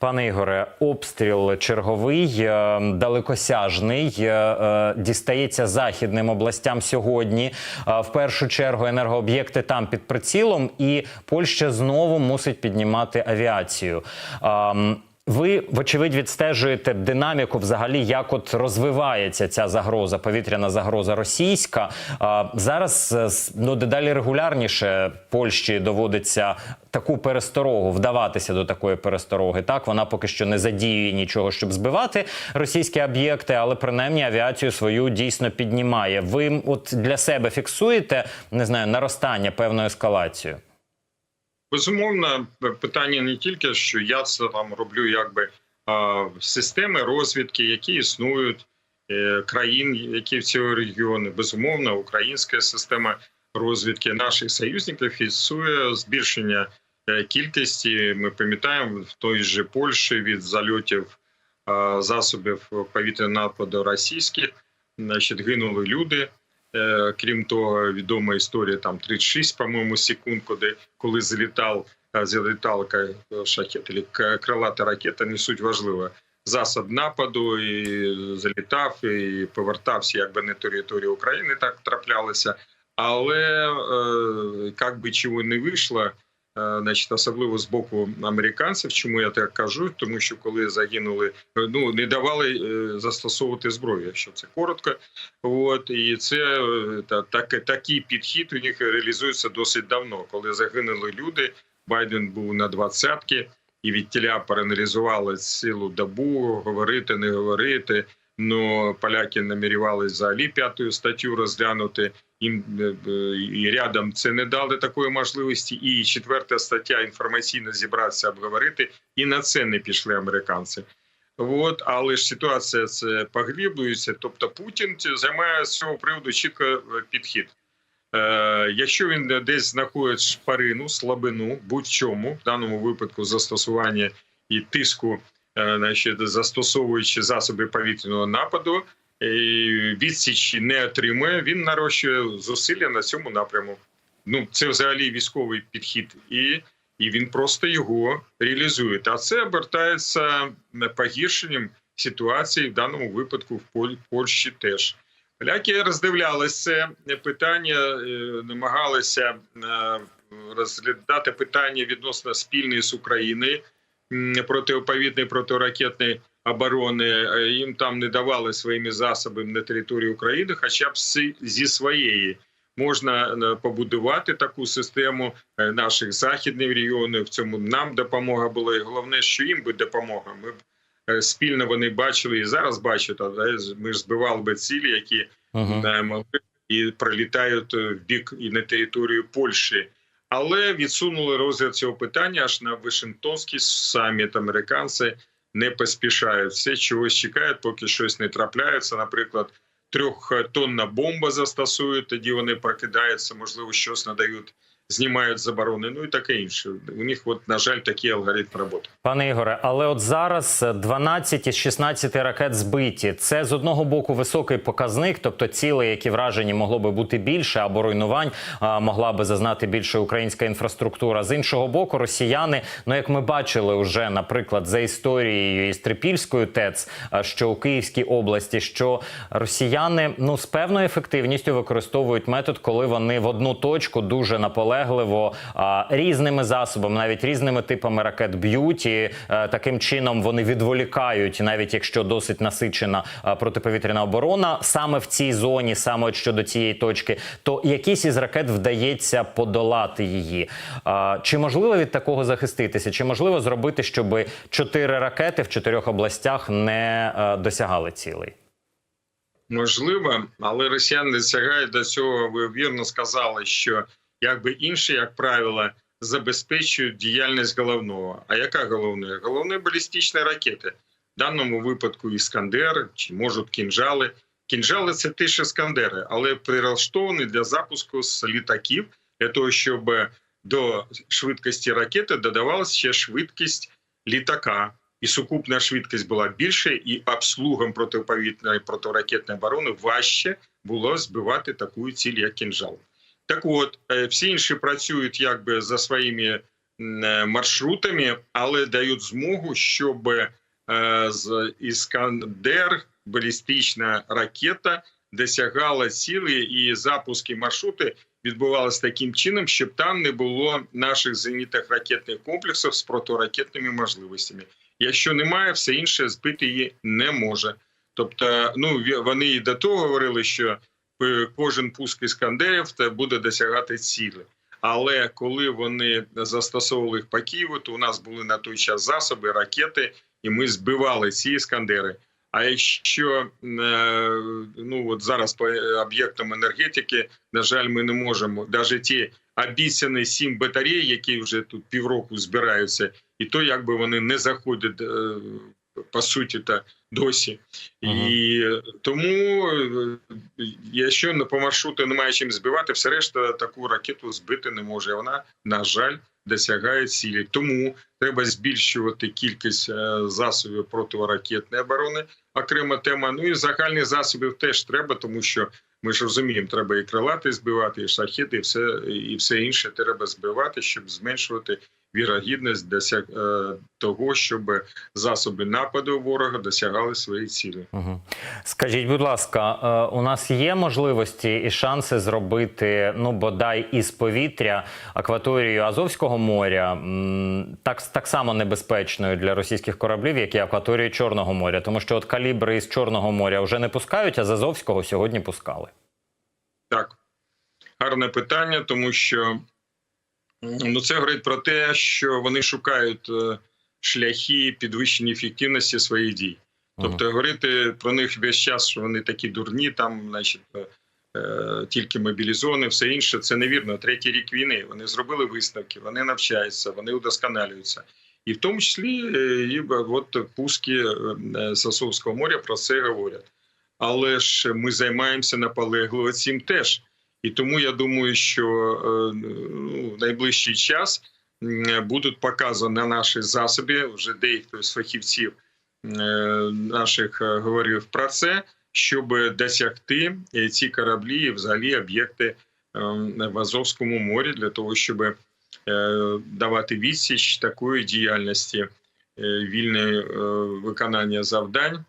Пане Ігоре, обстріл черговий, е, далекосяжний, е, е, дістається західним областям сьогодні. В першу чергу енергооб'єкти там під прицілом, і Польща знову мусить піднімати авіацію. Ви, вочевидь, відстежуєте динаміку взагалі, як от розвивається ця загроза, повітряна загроза російська. А, Зараз е, ну, дедалі регулярніше Польщі доводиться таку пересторогу, вдаватися до такої перестороги. Так, вона поки що не задіює нічого, щоб збивати російські об'єкти, але принаймні авіацію свою дійсно піднімає. Ви от для себе фіксуєте не знаю наростання певної ескалацію? Безумовно, питання не тільки, що я це там роблю, якби системи розвідки, які існують е, країн, які в цьому регіоні. Безумовно, українська система розвідки наших союзників фіксує збільшення е, кількості. Ми пам'ятаємо в той же Польщі від зальотів засобів повітряного нападу російських, значить, гинули люди. Е, Крім того, відома історія там 36, по-моєму, секунд, коли, коли злітав е, залітала шахет, крилата ракета, не суть важлива. Засад нападу і залітав і повертався якби на територію України. Так траплялося. Але е, як би чого не вийшло, е, значить, особливо з боку американців, чому я так кажу? Тому що коли загинули, е, ну не давали е, застосовувати зброю, якщо це коротко. От і це е, та так, такий підхід у них реалізується досить давно. Коли загинули люди, Байден був на двадцятки, і від тіля проаналізували цілу добу, говорити, не говорити. Ну поляки намірювалися взагалі п'яту статтю розглянути. Їм е, е, і рядом це не дали такої можливості. І четверта стаття інформаційно зібратися, обговорити, і на це не пішли американці. От, але ж ситуація це поглиблюється. Тобто Путін займає з цього приводу чітко е, підхід. Е, якщо він десь знаходить шпарину, слабину, будь-чому, в даному випадку застосування і тиску, значить, застосовуючи засоби повітряного нападу, відсічі не отримує, він нарощує зусилля на цьому напряму. Ну, це взагалі військовий підхід, і, і він просто його реалізує. А це обертається погіршенням ситуації в даному випадку в Поль- Польщі теж. Поляки роздивлялися питання, е, намагалися е, розглядати питання відносно спільної з Україною м, протиповітної протиракетної оборони. Е, Їм там не давали своїми засобами на території України, хоча б зі- своєї. Можна е, побудувати таку систему е, наших західних регіонів. В цьому нам допомога була. І головне, що їм би допомога. Ми б спільно вони бачили і зараз бачать. Ми ж збивали би цілі, які могли і прилітають е, в бік і на територію Польщі. Але відсунули розгляд цього питання аж на Вашингтонський саміт. Американці не поспішають. Все чогось чекають, поки щось не трапляється. Наприклад, трьохтонна бомба застосують, тоді вони прокидаються, можливо, щось надають, знімають заборони. Ну і таке інше. У них, от, на жаль, такий алгоритм роботи. Пане Ігоре, але от зараз 12 із 16 ракет збиті. Це з одного боку високий показник, тобто цілей, які вражені могло би бути більше, або руйнувань а, могла би зазнати більше українська інфраструктура. З іншого боку, росіяни, ну як ми бачили вже, наприклад, за історією із Трипільською ТЕЦ, що у Київській області, що росіяни ну з певною ефективністю використовують метод, коли вони в одну точку дуже наполегливо а, різними засобами, навіть різними типами ракет б'ють, і е, таким чином вони відволікають, навіть якщо досить насичена протиповітряна оборона, саме в цій зоні, саме щодо цієї точки, то якісь із ракет вдається подолати її. Чи можливо від такого захиститися? Чи можливо зробити, щоб чотири ракети в чотирьох областях не е, досягали цілей? Можливо, але росіяни досягають до цього. Ви вірно сказали, що якби інші, як правило, забезпечують діяльність головного. А яка головне? Головне балістичні ракети. В даному випадку іскандер чи можуть кінжали. Кінжали це теж іскандери, але прилаштовані для запуску з літаків для того, щоб до швидкості ракети додавалася ще швидкість літака. І сукупна швидкість була більше, і обслугам протиповітряної протиракетної оборони важче було збивати таку ціль, як кінжал. Так от, е, всі інші працюють якби за своїми е, маршрутами, але дають змогу, щоб е, з Іскандер балістична ракета досягала цілі і запуски маршрути відбувалися таким чином, щоб там не було наших зенітних ракетних комплексів з протиракетними можливостями. Якщо немає, все інше збити її не може. Тобто, ну вони і до того говорили, що кожен пуск іскандерів буде досягати цілі. Але коли вони застосовували їх по Києву, то у нас були на той час засоби, ракети, і ми збивали ці іскандери. А якщо е, ну от зараз по об'єктам енергетики, на жаль, ми не можемо навіть ті обіцяні сім батарей, які вже тут півроку збираються, і то якби вони не заходять е, по суті та досі. Ага. І тому, е, якщо на- по маршруту немає чим збивати, все решта таку ракету збити не може. Вона, на жаль, досягає цілі. Тому треба збільшувати кількість е, засобів протиракетної оборони. Окрема тема. Ну і загальних засобів теж треба, тому що ми ж розуміємо, треба і крилати збивати, і шахети, і все, і все інше треба збивати, щоб зменшувати вірогідність досяг е, того, щоб засоби нападу ворога досягали своєї цілі. Угу. Скажіть, будь ласка, е, у нас є можливості і шанси зробити ну бодай із повітря акваторію Азовського моря так, так само небезпечною для російських кораблів, як і акваторію Чорного моря, тому що от калібри із Чорного моря вже не пускають, а з Азовського сьогодні пускали. Так, гарне питання, тому що ну, це говорить про те, що вони шукають е, шляхи підвищення ефективності своїх дій. Тобто говорити про них весь час, що вони такі дурні, там, значить, е, е, тільки мобілізовані, все інше, це невірно. Третій рік війни. Вони зробили висновки, вони навчаються, вони удосконалюються. І в тому числі е, і от пуски е, з Азовського моря про це говорять. Але ж ми займаємося наполегливо цим теж. І тому я думаю, що е, ну, в найближчий час будуть показані наші засоби. Вже деякі з фахівців е, наших е, говорив про це, щоб досягти ці кораблі і взагалі об'єкти е, в Азовському морі для того, щоб давати відсіч такої діяльності вільне виконання завдань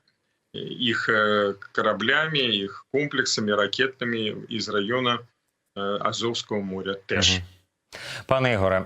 їх е, кораблями, їх комплексами ракетными із района е, Азовського моря. Теж Пане Ігоре,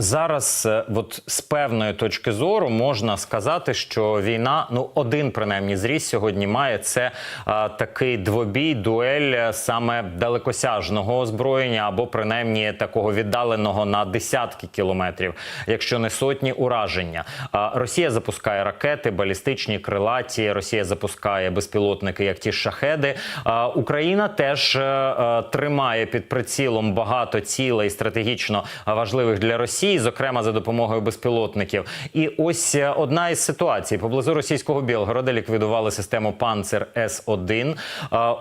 зараз, е, от з певної точки зору, можна сказати, що війна, ну один принаймні зріс сьогодні має це а, такий двобій, дуель е, саме далекосяжного озброєння, або принаймні такого віддаленого на десятки кілометрів, якщо не сотні ураження. А, Росія запускає ракети, балістичні крилаті. Росія запускає безпілотники, як ті шахеди. А, Україна теж е, е, тримає під прицілом багато цілей стратегічно важливих для Росії, зокрема за допомогою безпілотників. І ось е, одна із ситуацій поблизу російського Білгорода ліквідували систему Панцер С 1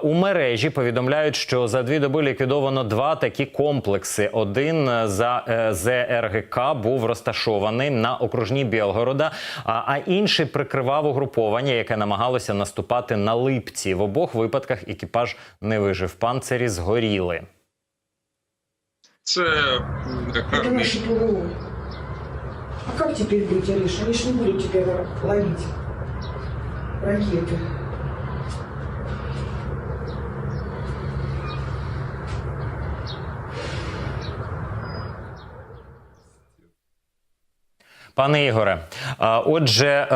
У мережі повідомляють, що за дві доби ліквідовано два такі комплекси. Один е, за е, ЗРГК був розташований на окружній Білгорода, а інший прикривав угруповання, яке намагалося наступати на липці. В обох випадках екіпаж не вижив. Панцирі згоріли. це м, Это гарний наши ПВО. А как теперь быть, Ариша? Они ж не будут тебя ловить. Ракеты. Пане Ігоре, отже,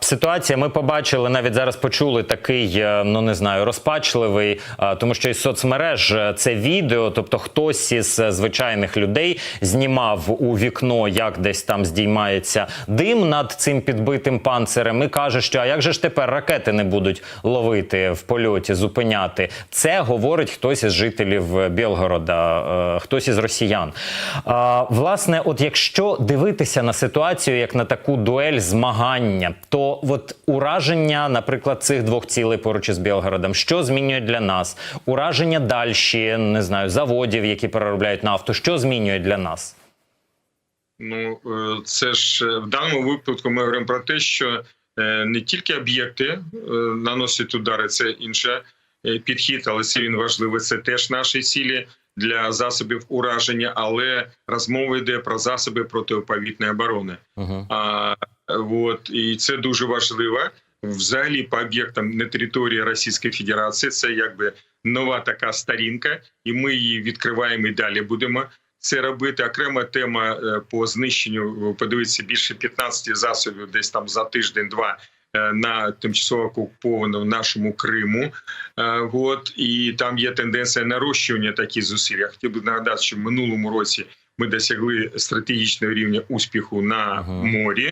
ситуація ми побачили навіть зараз. Почули такий, е, ну не знаю, розпачливий, тому що із соцмереж е, це відео, тобто хтось із е, звичайних людей знімав у вікно, як десь там здіймається дим над цим підбитим панцирем, і каже, що а як же ж тепер ракети не будуть ловити в польоті, зупиняти? Це говорить хтось із жителів Білгорода, хтось із росіян. Власне, от якщо дивитися на ситуацію як на таку дуель змагання, то от ураження, наприклад, цих двох цілей поруч із Білгородом, що змінює для нас? Ураження далі, не знаю, заводів, які переробляють нафту, що змінює для нас? Ну е, це ж е, в даному випадку ми говоримо про те, що е, не тільки об'єкти наносять удари, це інше підхід, але це він важливий. Це теж наші цілі для засобів ураження, але розмова йде про засоби протиповітної оборони. Угу. А, от, і це дуже важливо. Взагалі, по об'єктам на території Російської Федерації це якби нова така сторінка, і ми її відкриваємо і далі будемо це робити. Окрема тема е, по знищенню. Подивіться більше 15 засобів, десь там за тиждень-два. Е, На тимчасово окупованому нашому Криму, Е, от і там є тенденція нарощування таких зусиль. Я хотів би нагадати, що в минулому році ми досягли стратегічного рівня успіху на Ага. морі.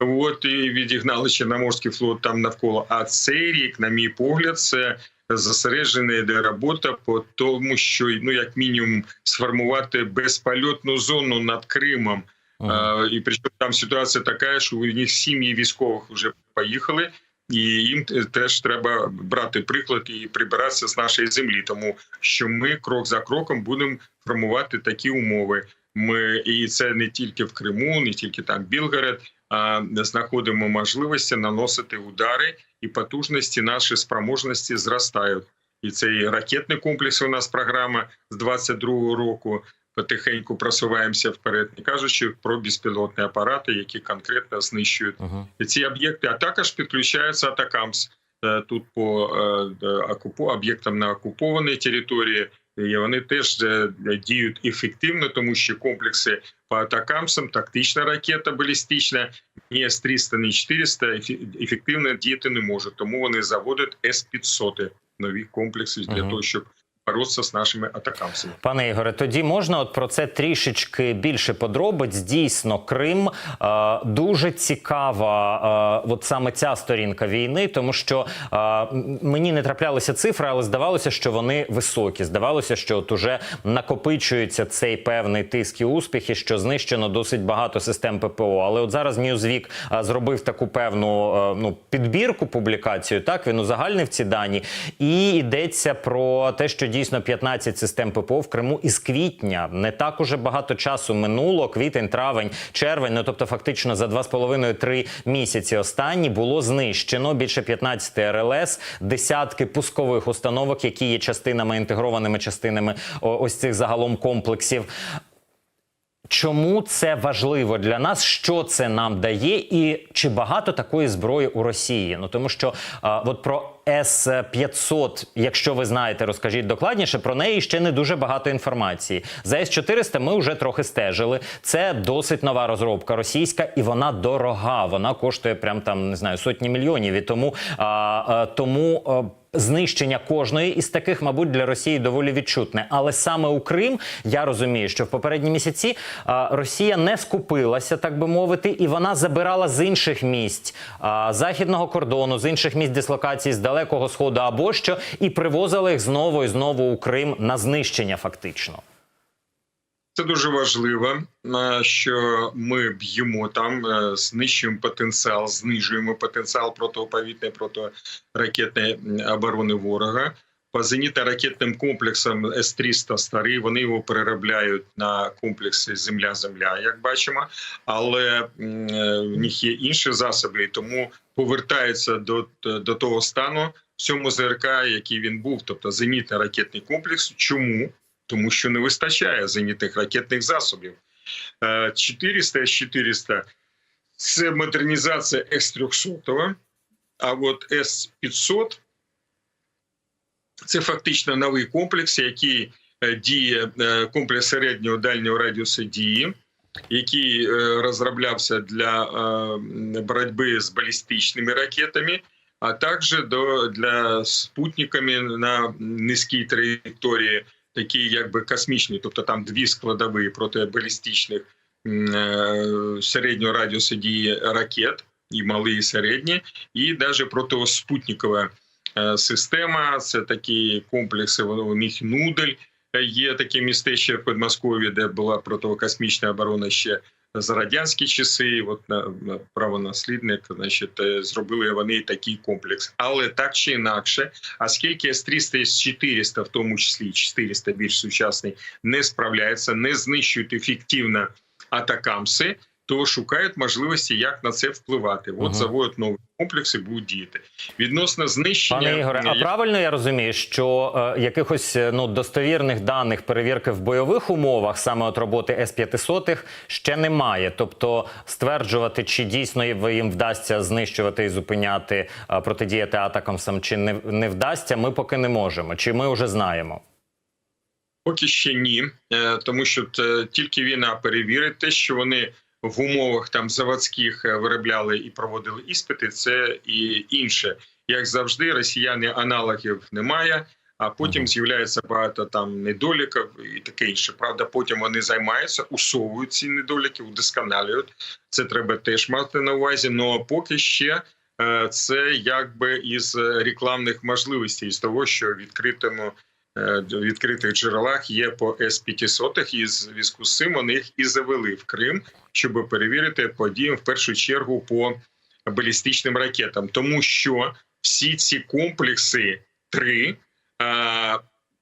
От і відігнали Чорноморський флот там навколо. А цей рік, на мій погляд, це зосереджена йде робота по тому, що ну як мінімум сформувати безпольотну зону над Кримом. Е, І причому там ситуація така, що у них сім'ї військових вже поїхали, і їм теж треба брати приклад і прибиратися з нашої землі, тому що ми крок за кроком будемо формувати такі умови. Ми і це не тільки в Криму, не тільки там Білгород, а знаходимо можливості наносити удари, і потужності наші спроможності зростають. І цей ракетний комплекс. У нас програма з 22-го року. Потихеньку просуваємося вперед, не кажучи про безпілотні апарати, які конкретно знищують Угу. ці об'єкти. А також підключаються Атакамс е, тут по е, окупу об'єктам на окупованій території. І вони теж е, діють ефективно, тому що комплекси по атакамсам, тактична ракета балістична, ні С-300, ні 400 ефективно діяти не можуть. Тому вони заводять С-500 нові комплекси для Мгм. того, щоб боротися з нашими атакамсами. Пане Ігоре, тоді можна от про це трішечки більше подробиць. Дійсно, Крим е, дуже цікава, е, от саме ця сторінка війни, тому що е, мені не траплялися цифри, але здавалося, що вони високі. Здавалося, що от уже накопичується цей певний тиск і успіхи, що знищено досить багато систем ППО. Але от зараз Newsweek е, зробив таку певну е, ну підбірку публікацію. Так він узагальнив ці дані, і йдеться про те, що дійсно 15 систем ППО в Криму із квітня не так уже багато часу минуло. Квітень, травень, червень. Ну тобто, фактично за 2,5-3 місяці останні було знищено більше 15 РЛС, десятки пускових установок, які є частинами інтегрованими частинами ось цих загалом комплексів. Чому це важливо для нас? Що це нам дає, і чи багато такої зброї у Росії? Ну тому що а, от про С 500 якщо ви знаєте, розкажіть докладніше. Про неї ще не дуже багато інформації. За С 400 ми вже трохи стежили. Це досить нова розробка російська, і вона дорога. Вона коштує прям там не знаю сотні мільйонів. І тому а, а, тому. Знищення кожної із таких, мабуть, для Росії доволі відчутне. Але саме у Крим я розумію, що в попередні місяці Росія не скупилася, так би мовити, і вона забирала з інших місць західного кордону, з інших місць дислокації з далекого сходу або що, і привозила їх знову і знову у Крим на знищення, фактично. Це дуже важливо, е, що ми б'ємо там, е, знищуємо потенціал, знижуємо потенціал протиповітної протиракетної оборони ворога. По зенітно-ракетним комплексам С-300 старий, вони його переробляють на комплекси Земля-Земля, як бачимо. Але е, в них є інші засоби, і тому повертаються до, до того стану в цьому ЗРК, який він був, тобто зенітно-ракетний комплекс. Чому? Тому що не вистачає зенітних ракетних засобів. Е, 400 С-400 – це модернізація С-300, а от С-500 – це фактично новий комплекс, який е, діє, е, комплекс середнього дальнього радіусу дії, який е, розроблявся для е, боротьби з балістичними ракетами, а також для спутниками на низькій траєкторії, такі якби космічні, тобто там дві складові протибалістичних е, середнього радіусу дії ракет, і малі, і середні, і навіть протиспутникова е, система. Це такі комплекси. У них нудель Е, є таке містечко в Подмоскові, де була протикосмічна оборона ще за радянські часи. От на, на правонаслідник, значить, е, зробили вони такий комплекс, але так чи інакше, оскільки С-300 і С-400, в тому числі 400 більш сучасний, не справляється, не знищують ефективно атакамси, то шукають можливості, як на це впливати. От Ага. заводять новий комплекси будуть діяти. Відносно знищення Пане Ігоре, а правильно я розумію, що е, якихось е, ну достовірних даних перевірки в бойових умовах саме от роботи С-500 ще немає. Тобто стверджувати, чи дійсно їм вдасться знищувати і зупиняти е, протидіяти атакам сам чи не, не вдасться, ми поки не можемо. Чи ми вже знаємо? Поки ще ні, е, тому що е, тільки війна перевірить те, що вони в умовах там заводських е, виробляли і проводили іспити. Це і інше, як завжди, росіяни аналогів немає. А потім з'являється багато там недоліків і таке інше. Правда, потім вони займаються, усовують ці недоліки, удосконалюють. Це треба теж мати на увазі. Ну поки ще е, це якби із рекламних можливостей, з того, що відкритому е, відкритих джерелах є по С-500, і зв'язку з цим вони їх і завели в Крим, щоб перевірити події в першу чергу по балістичним ракетам, тому що всі ці комплекси три. е,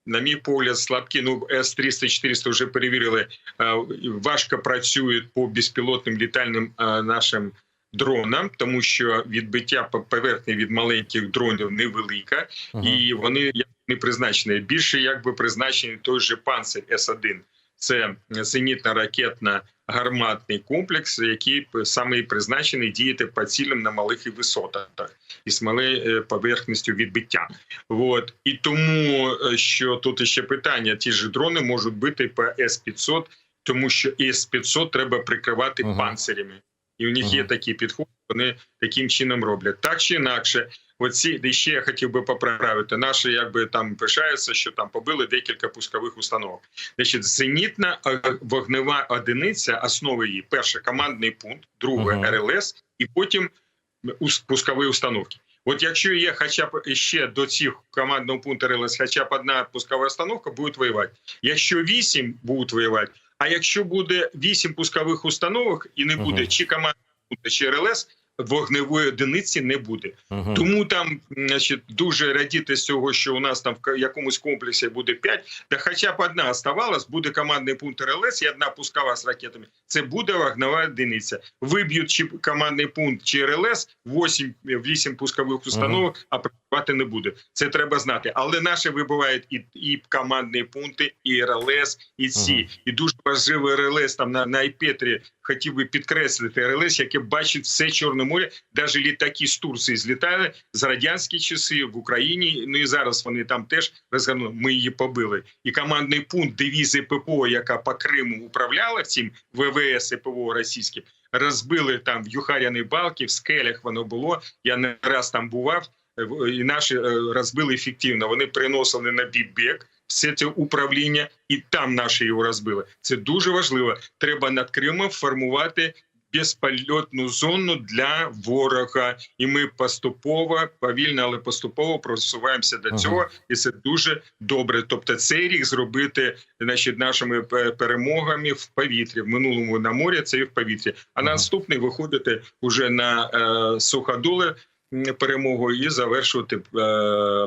На мій погляд, слабкі. Ну С-300, 400 вже перевірили. е, Важко працюють по безпілотним літальним е, нашим дронам, тому що відбиття по поверхні від маленьких дронів невелика, Мгм. і вони як не призначені. Більше якби призначений той же панцир С-1. Це зенітно-ракетно гарматний комплекс, який саме і призначений діяти по цілям на малих і висотах і з малою е, поверхністю відбиття. От і тому е, що тут ще питання: ті ж дрони можуть бити по С-500, тому що С-500 треба прикривати Мгм. панцирями, і у них є Мгм. такі підходи. Вони таким чином роблять так чи інакше. Оці і ще я хотів би поправити. Наші якби там пишаються, що там побили декілька пускових установок. Значить, зенітна е, вогнева одиниця, основа її перше командний пункт, друге Мгм. РЛС, і потім ус- пускові установки. От якщо є хоча б ще до цих командного пункту РЛС, хоча б одна пускова установка, будуть воювати. Якщо вісім будуть воювати, а якщо буде вісім пускових установок і не буде Мгм. чи командного пункту, чи РЛС, вогневої одиниці не буде. Мгм. Тому там, значить, дуже радіти з цього, що у нас там в якомусь комплексі буде 5, та хоча б одна оставалась, буде командний пункт РЛС і одна пускова з ракетами. Це буде вогнева одиниця. Виб'ють чи командний пункт чи РЛС, 8, 8 пускових установок, а працювати не буде. Це треба знати. Але наші вибивають і, і командні пункти, і РЛС, і ці. Мгм. І дуже важливий РЛС там на, на Айпетрі хотів би підкреслити РЛС, яке бачить все Чорне море. Навіть літаки з Турції злітали з радянські часи в Україні. Ну і зараз вони там теж розгорнули. Ми її побили. І командний пункт дивізії ППО, яка по Криму управляла цим ВВС і ПВО російським, розбили там в Юхаряний балки, в скелях воно було. Я не раз там бував. Е, І наші е, розбили ефективно. Вони приносили на бібек все це управління, і там наші його розбили. Це дуже важливо. Треба над Кримом формувати безпольотну зону для ворога, і ми поступово, повільно, але поступово просуваємося до Ага. цього, і це дуже добре. Тобто, цей рік зробити значить, нашими перемогами в повітрі. В минулому на морі це і в повітрі. А Ага. наступний виходити уже на е, суходоли перемогу і завершувати е,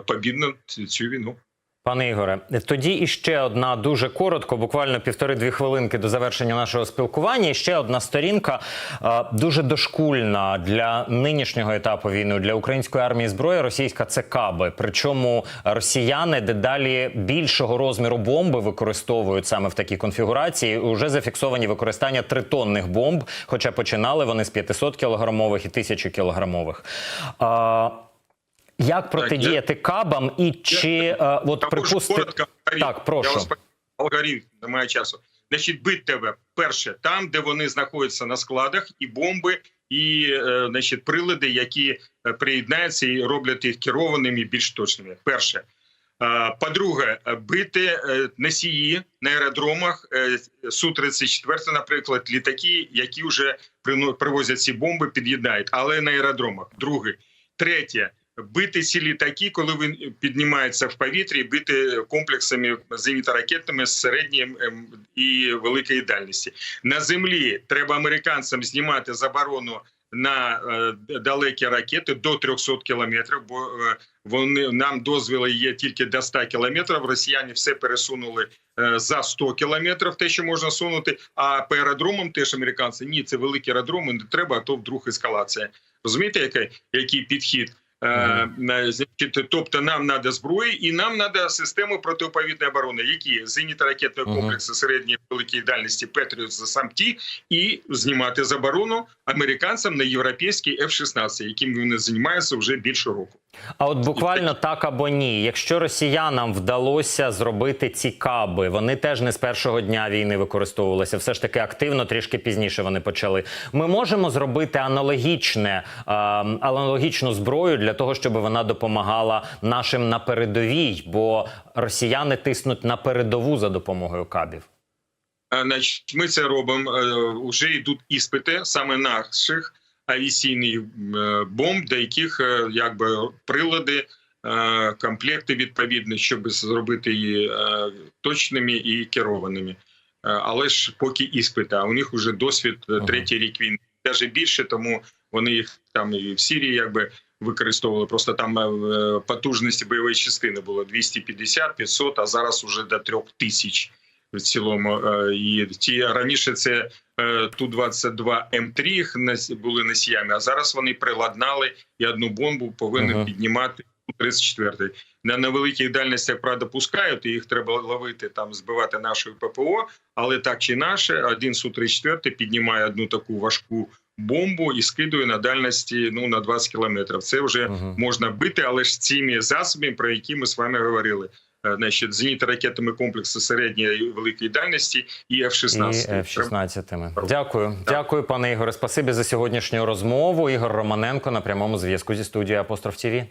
побідно цю війну. Пане Ігоре, тоді іще одна дуже коротко, буквально півтори-дві хвилинки до завершення нашого спілкування. Ще одна сторінка е, дуже дошкульна для нинішнього етапу війни для української армії зброї. Російська це каби. Причому росіяни дедалі більшого розміру бомби використовують саме в такій конфігурації. Уже зафіксовані використання тритонних бомб, хоча починали вони з 500 кілограмових і 1000 кілограмових. Як протидіяти кабам і чи е, от припусти... коротко. Так, прошу. Я вас алгоритм немає часу. Значить, бить тебе перше там, де вони знаходяться на складах, і бомби, і е, значить, прилади, які е, приєднаються і роблять їх керованими більш точними. Перше. Е, По-друге, бити е, носії на аеродромах е, Су-34, наприклад, літаки, які вже привозять ці бомби, під'єднають, але на аеродромах. Друге. Третє. Бити ці літаки, коли він піднімається в повітрі, бити комплексами зенітно-ракетними з середньої ем, і великої дальності. На землі треба американцям знімати заборону на е, далекі ракети до 300 кілометрів, бо е, вони нам дозвіли є тільки до 100 кілометрів. Росіяни все пересунули е, за 100 кілометрів, те, що можна сунути. А по аеродромам теж американці ні, це великі аеродроми, не треба, а то вдруг ескалація. Розумієте, який, який підхід? Е, значить, тобто нам треба зброї і нам треба системи протиповідної оборони, які зенітно-ракетні комплекси середньої великої дальності Петріус за самті, і знімати заборону американцям на європейські F-16, яким вони займаються вже більше року. А от буквально так або ні. Якщо росіянам вдалося зробити ці каби, вони теж не з першого дня війни використовувалися. Все ж таки активно, трішки пізніше вони почали. Ми можемо зробити аналогічне, е, аналогічну зброю для того, щоб вона допомагала нашим на передовій, бо росіяни тиснуть на передову за допомогою кабів. Е, Значить, ми це робимо. Вже йдуть іспити саме наших авіаційних е, бомб, до яких е, якби прилади, е, комплекти відповідні, щоб зробити її точними і керованими. Але ж поки іспити, а у них вже досвід третій рік війни, навіть більше, тому вони їх там і в Сирії якби використовували. Просто там потужності бойової частини було 250-500, а зараз уже до 3000 в цілому. Е, І ті раніше це е, Ту-22 М3 їх нас- були носіями, а зараз вони приладнали і одну бомбу повинні Ага. піднімати Ту-34. На невеликих дальностях, правда, пускають, і їх треба ловити, там, збивати нашою ППО, але так чи інакше, один Су-34 піднімає одну таку важку бомбу і скидує на дальності ну, на 20 кілометрів. Це вже Мгм. можна бити, але ж цими засобами, про які ми з вами говорили. Е, Значить, зенітно-ракетами комплексу середньої і великої дальності і F-16. І F-16. Дякую, дякую, пане Ігоре. Спасибі за сьогоднішню розмову. Ігор Романенко на прямому зв'язку зі студією Апостроф ТІВІ.